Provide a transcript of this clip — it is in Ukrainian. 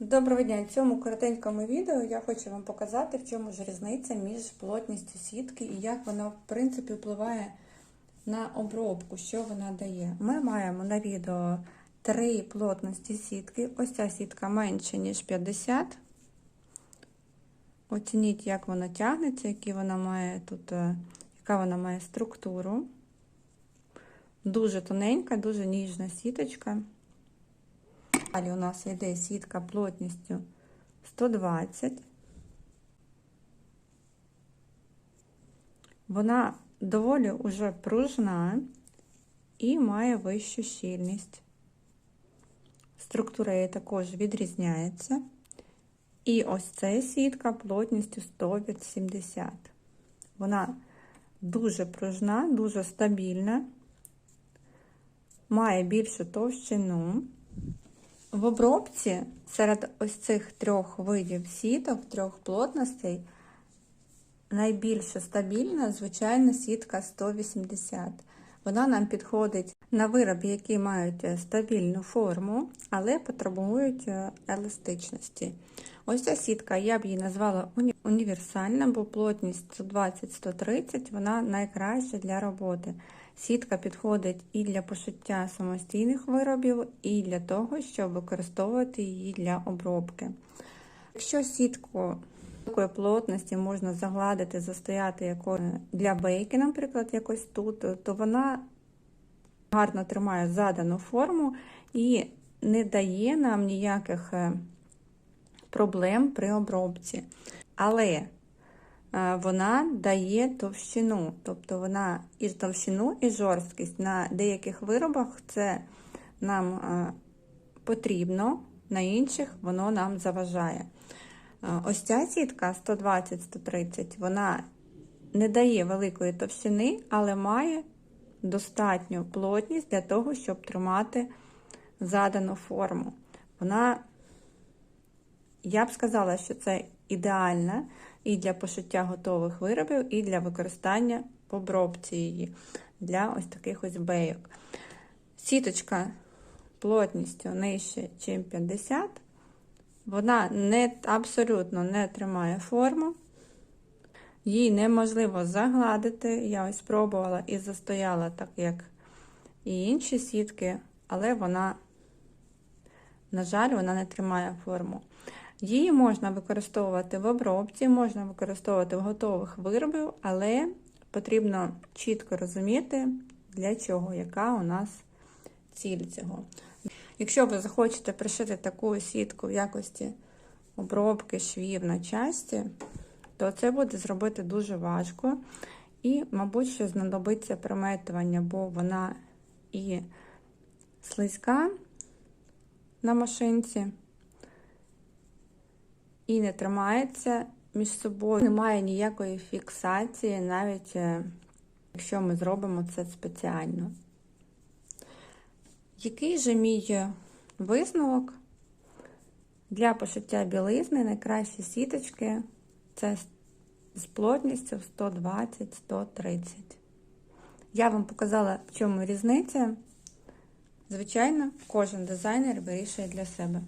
Доброго дня! В цьому коротенькому відео я хочу вам показати, в чому ж різниця між плотністю сітки і як вона, в принципі, впливає на обробку, що вона дає. Ми маємо на відео три плотності сітки. Ось ця сітка менше, ніж 50. Оцініть, як вона тягнеться, які вона має тут, е, яка вона має структуру. Дуже тоненька, дуже ніжна сіточка. Далі у нас йде сітка плотністю 120. Вона доволі уже пружна і має вищу щільність. Структура її також відрізняється. І ось ця сітка плотністю 180. Вона дуже пружна, дуже стабільна, має більшу товщину. В обробці серед ось цих трьох видів сіток, трьох плотностей, найбільш стабільна, звичайна сітка 180. Вона нам підходить на вироби, які мають стабільну форму, але потребують еластичності. Ось ця сітка, я б її назвала універсальна, бо плотність 120-130 вона найкраща для роботи. Сітка підходить і для пошиття самостійних виробів, і для того, щоб використовувати її для обробки. Якщо сітку такої плотності можна загладити, застояти якою для бейки, наприклад, якось тут, то вона гарно тримає задану форму і не дає нам ніяких проблем при обробці. Але вона дає товщину, тобто вона і товщину, і жорсткість. На деяких виробах це нам потрібно, на інших воно нам заважає. Ось ця сітка 120-130, вона не дає великої товщини, але має достатню плотність для того, щоб тримати задану форму. Вона, я б сказала, що це ідеальна і для пошиття готових виробів, і для використання в обробці її для ось таких ось бейок. Сіточка плотністю нижче, ніж 50, вона не, абсолютно не тримає форму. Її неможливо загладити. Я ось спробувала і застояла, так як і інші сітки, але вона, на жаль, вона не тримає форму. Її можна використовувати в обробці, можна використовувати в готових виробів, але потрібно чітко розуміти, для чого, яка у нас ціль цього. Якщо ви захочете пришити таку сітку в якості обробки швів на часті, то це буде зробити дуже важко. І, мабуть, що знадобиться приметування, бо вона і слизька на машинці і не тримається між собою. Немає ніякої фіксації, навіть е, якщо ми зробимо це спеціально. Який же мій висновок для пошиття білизни найкращі сіточки це з плотністю 120-130. Я вам показала, в чому різниця. Звичайно, кожен дизайнер вирішує для себе.